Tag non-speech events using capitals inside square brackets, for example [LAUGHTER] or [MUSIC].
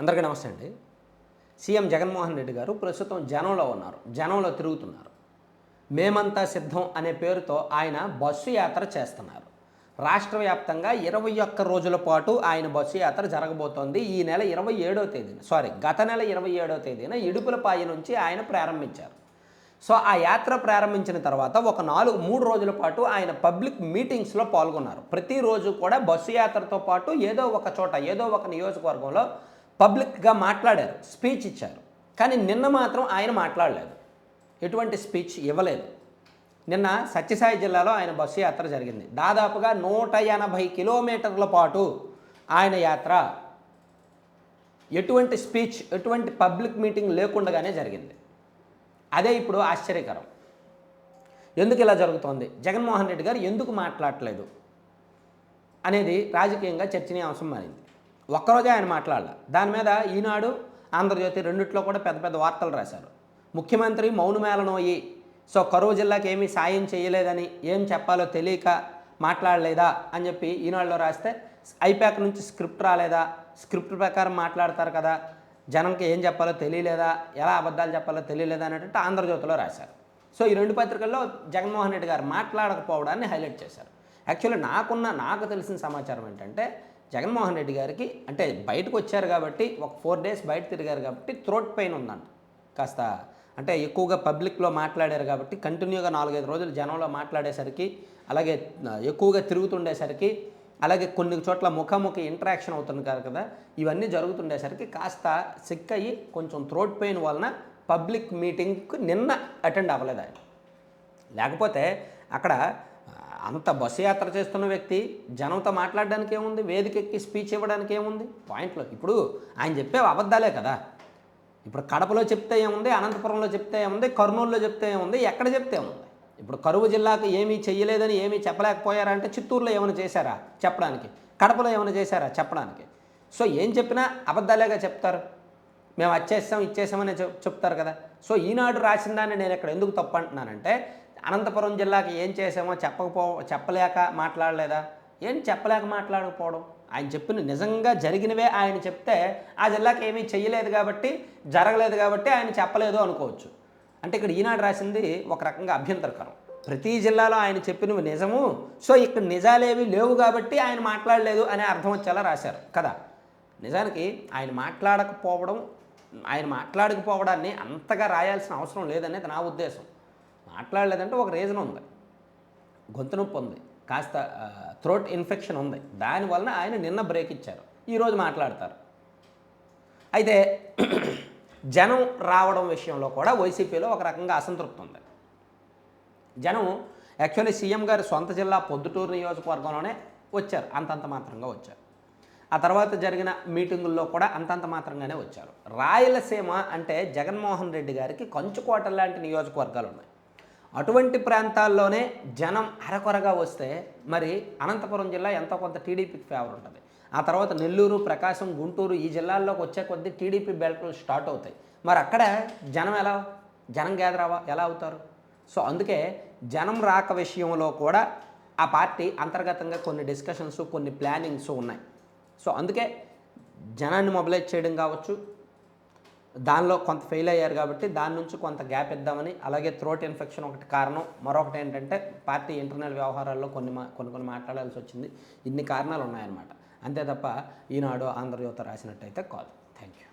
అందరికీ నమస్తే అండి. సీఎం జగన్మోహన్ రెడ్డి గారు ప్రస్తుతం జనంలో ఉన్నారు. జనంలో తిరుగుతున్నారు. మేమంతా సిద్ధం అనే పేరుతో ఆయన బస్సు యాత్ర చేస్తున్నారు. రాష్ట్ర వ్యాప్తంగా ఇరవై ఒక్క రోజుల పాటు ఆయన బస్సు యాత్ర జరగబోతోంది. ఈ నెల ఇరవై ఏడవ తేదీన సారీ గత నెల ఇరవై ఏడవ తేదీన ఇడుపులపాయ నుంచి ఆయన ప్రారంభించారు. సో ఆ యాత్ర ప్రారంభించిన తర్వాత ఒక నాలుగు మూడు రోజుల పాటు ఆయన పబ్లిక్ మీటింగ్స్లో పాల్గొన్నారు. ప్రతిరోజు కూడా బస్సు యాత్రతో పాటు ఏదో ఒక చోట ఏదో ఒక నియోజకవర్గంలో పబ్లిక్గా మాట్లాడారు స్పీచ్ ఇచ్చారు. కానీ నిన్న మాత్రం ఆయన మాట్లాడలేదు. ఎటువంటి స్పీచ్ ఇవ్వలేదు. నిన్న సత్యసాయి జిల్లాలో ఆయన బస్సు యాత్ర జరిగింది. దాదాపుగా నూట ఎనభై కిలోమీటర్ల పాటు ఆయన యాత్ర. ఎటువంటి స్పీచ్ ఎటువంటి పబ్లిక్ మీటింగ్ లేకుండానే జరిగింది. అదే ఇప్పుడు ఆశ్చర్యకరం. ఎందుకు ఇలా జరుగుతోంది? జగన్మోహన్ రెడ్డి గారు ఎందుకు మాట్లాడలేదు? అనేది రాజకీయంగా చర్చనీయాంశం మారింది. ఒక్కరోజే ఆయన మాట్లాడాల. దాని మీద ఈనాడు ఆంధ్రజ్యోతి రెండిట్లో కూడా పెద్ద పెద్ద వార్తలు రాశారు. ముఖ్యమంత్రి మౌనమేళనోయి. సో కరువు జిల్లాకి ఏమీ సాయం చేయలేదని ఏం చెప్పాలో తెలియక మాట్లాడలేదా అని చెప్పి ఈనాడులో రాస్తే ఐపాక్ నుంచి స్క్రిప్ట్ రాలేదా? స్క్రిప్ట్ ప్రకారం మాట్లాడతారు కదా. జనంకి ఏం చెప్పాలో తెలియలేదా? ఎలా అబద్ధాలు చెప్పాలో తెలియలేదా అనేటట్టు ఆంధ్రజ్యోతిలో రాశారు. సో ఈ రెండు పత్రికల్లో జగన్మోహన్ రెడ్డి గారు మాట్లాడకపోవడాన్ని హైలైట్ చేశారు. యాక్చువల్లీ నాకున్న నాకు తెలిసిన సమాచారం ఏంటంటే జగన్మోహన్ రెడ్డి గారికి అంటే బయటకు వచ్చారు కాబట్టి ఒక ఫోర్ డేస్ బయట తిరిగారు కాబట్టి థ్రోట్ పెయిన్ ఉందంట. కాస్త అంటే ఎక్కువగా పబ్లిక్లో మాట్లాడారు కాబట్టి కంటిన్యూగా నాలుగైదు రోజులు జనంలో మాట్లాడేసరికి అలాగే ఎక్కువగా తిరుగుతుండేసరికి అలాగే కొన్ని చోట్ల ముఖాముఖి ఇంటరాక్షన్ అవుతుంది కదా కదా ఇవన్నీ జరుగుతుండేసరికి కాస్త సిక్ అయ్యి కొంచెం థ్రోట్ పెయిన్ వలన పబ్లిక్ మీటింగ్కి నిన్న అటెండ్ అవ్వలేదు ఆయన. లేకపోతే అక్కడ అంత బస్సు యాత్ర చేస్తున్న వ్యక్తి జనంతో మాట్లాడడానికి ఏముంది? వేదిక ఎక్కి స్పీచ్ ఇవ్వడానికి ఏముంది? పాయింట్లో ఇప్పుడు ఆయన చెప్పే అబద్ధాలే కదా. ఇప్పుడు కడపలో చెప్తే ఏముంది? అనంతపురంలో చెప్తే ఏముంది? కర్నూలులో చెప్తే ఏముంది? ఎక్కడ చెప్తే ఏముంది? ఇప్పుడు కరువు జిల్లాకు ఏమీ చెయ్యలేదని ఏమీ చెప్పలేకపోయారా అంటే చిత్తూరులో ఏమైనా చేశారా చెప్పడానికి? కడపలో ఏమైనా చేశారా చెప్పడానికి? సో ఏం చెప్పినా అబద్ధాలేగా చెప్తారు. మేము వచ్చేస్తాం ఇచ్చేసామని చెప్ చెప్తారు కదా. సో ఈనాడు రాసిన దాన్ని నేను ఇక్కడ ఎందుకు తప్పు అంటున్నానంటే అనంతపురం జిల్లాకి ఏం చేసామో చెప్పకపో చెప్పలేక మాట్లాడలేదా? ఏం చెప్పలేక మాట్లాడకపోవడం? ఆయన చెప్పిన నిజంగా జరిగినవే ఆయన చెప్తే ఆ జిల్లాకి ఏమీ చెయ్యలేదు కాబట్టి జరగలేదు కాబట్టి ఆయన చెప్పలేదు అనుకోవచ్చు. అంటే ఇక్కడ ఈనాడు రాసింది ఒక రకంగా అభ్యంతరకరం. ప్రతి జిల్లాలో ఆయన చెప్పినవి నిజము సో ఇక్కడ నిజాలేవి లేవు కాబట్టి ఆయన మాట్లాడలేదు అనే అర్థం వచ్చేలా రాశారు. కదా? నిజానికి ఆయన మాట్లాడకపోవడం ఆయన మాట్లాడకపోవడాన్ని అంతగా రాయాల్సిన అవసరం లేదనేది నా ఉద్దేశం. మాట్లాడలేదంటే ఒక రీజన్ ఉంది. గొంతు నొప్పి ఉంది. కాస్త థ్రోట్ ఇన్ఫెక్షన్ ఉంది. దానివలన ఆయన నిన్న బ్రేక్ ఇచ్చారు. ఈరోజు మాట్లాడతారు. అయితే [CLEARS THROAT] జనం రావడం విషయంలో కూడా వైసీపీలో ఒక రకంగా అసంతృప్తి ఉంది. జనం యాక్చువల్లీ సీఎం గారి సొంత జిల్లా పొద్దుటూరు నియోజకవర్గంలోనే వచ్చారు. అంతంత మాత్రంగా వచ్చారు. ఆ తర్వాత జరిగిన మీటింగుల్లో కూడా అంతంత మాత్రంగానే వచ్చారు. రాయలసీమ అంటే జగన్మోహన్ రెడ్డి గారికి కంచుకోట లాంటి నియోజకవర్గాలు ఉన్నాయి. అటువంటి ప్రాంతాల్లోనే జనం అరకొరగా వస్తే మరి అనంతపురం జిల్లా ఎంతో కొంత టీడీపీకి ఫేవర్ ఉంటుంది. ఆ తర్వాత నెల్లూరు ప్రకాశం గుంటూరు ఈ జిల్లాల్లోకి వచ్చే కొద్దీ టీడీపీ బెల్ట్లు స్టార్ట్ అవుతాయి. మరి అక్కడ జనం ఎలా? జనం గ్యాదర్ అవ ఎలా అవుతారు? సో అందుకే జనం రాక విషయంలో కూడా ఆ పార్టీ అంతర్గతంగా కొన్ని డిస్కషన్స్ కొన్ని ప్లానింగ్స్ ఉన్నాయి. సో అందుకే జనాన్ని మొబిలైజ్ చేయడం కావచ్చు దానిలో కొంత ఫెయిల్ అయ్యారు కాబట్టి దాని నుంచి కొంత గ్యాప్ ఇద్దామని అలాగే థ్రోట్ ఇన్ఫెక్షన్ ఒకటి కారణం. మరొకటి ఏంటంటే పార్టీ ఇంటర్నల్ వ్యవహారాల్లో కొన్ని మా కొన్ని కొన్ని మాట్లాడాల్సి వచ్చింది. ఇన్ని కారణాలు ఉన్నాయన్నమాట. అంతే తప్ప ఈనాడు ఆంధ్రజ్యోతి రాసినట్టయితే కాదు. Thank you